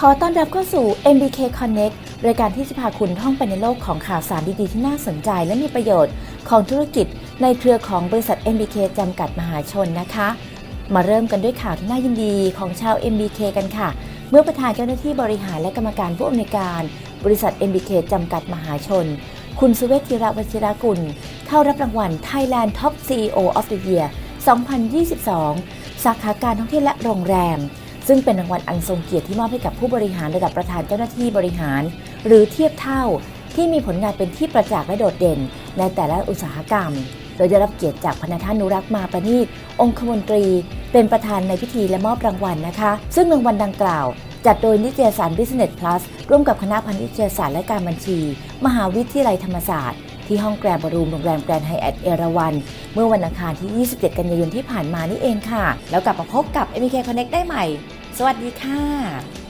ขอต้อนรับเข้าสู่ MBK Connect รายการที่จะพาคุณท่องไปในโลกของข่าวสารดีๆ ที่น่าสนใจและมีประโยชน์ของธุรกิจในเครือของบริษัท MBK จำกัดมหาชนนะคะ มาเริ่มกันด้วยข่าวที่น่ายินดีของชาว MBK กันค่ะ เมื่อประธานเจ้าหน้าที่บริหารและกรรมการผู้อำนวยการ บริษัท MBK จำกัดมหาชน คุณสุเวชธีระวชิรกุล เข้ารับรางวัล Thailand Top CEO of the Year 2022 สาขาการท่องเที่ยวและโรงแรม ซึ่งเป็นรางวัลอันทรงเกียรติที่มอบให้กับผู้บริหารระดับประธานเจ้าหน้าที่บริหาร หรือเทียบเท่าที่มีผลงานเป็นที่ประจักษ์และโดดเด่น ในแต่ละอุตสาหกรรม โดยได้รับเกียรติจากพนักท่านนุรักษ์มาประณีตองคมนตรี เป็นประธานในพิธีและมอบรางวัลนะคะ ซึ่งรางวัลดังกล่าว จัดโดยนิตยสาร Business Plus ร่วมกับคณะพันธุิตยสารและการบัญชี มหาวิทยาลัยธรรมศาสตร์ ที่ห้องแกรมบรูมโรงแรมแกรนด์ไฮแอทเอราวันเมื่อวันอังคารที่ 27 กันยายนที่ผ่านมานี่เองค่ะ แล้วกลับมาพบกับ MK Connect ได้ใหม่ สวัสดีค่ะ